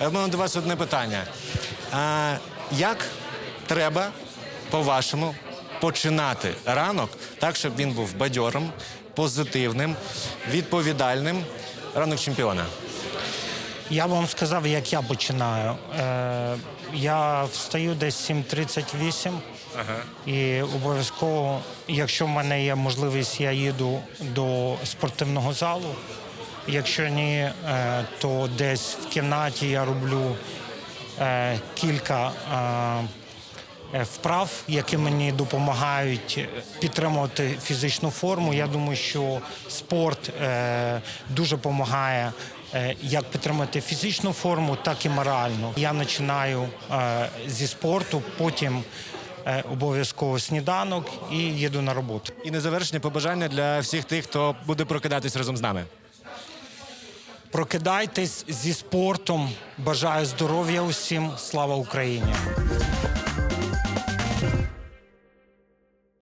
Е, В мене до вас одне питання. А, як треба, по-вашому, починати ранок так, щоб він був бадьорим, позитивним, відповідальним? Ранок чемпіона. Я вам сказав, як я починаю. Е, я встаю десь 7.38 і обов'язково, якщо в мене є можливість, я їду до спортивного залу. Якщо ні, е, то десь в кімнаті я роблю е, кілька е, вправ, які мені допомагають підтримувати фізичну форму. Я думаю, що спорт дуже допомагає як підтримати фізичну форму, так і моральну. Я починаю зі спорту, потім обов'язково сніданок і їду на роботу. І на завершення побажання для всіх тих, хто буде прокидатись разом з нами. Прокидайтесь зі спортом. Бажаю здоров'я усім. Слава Україні!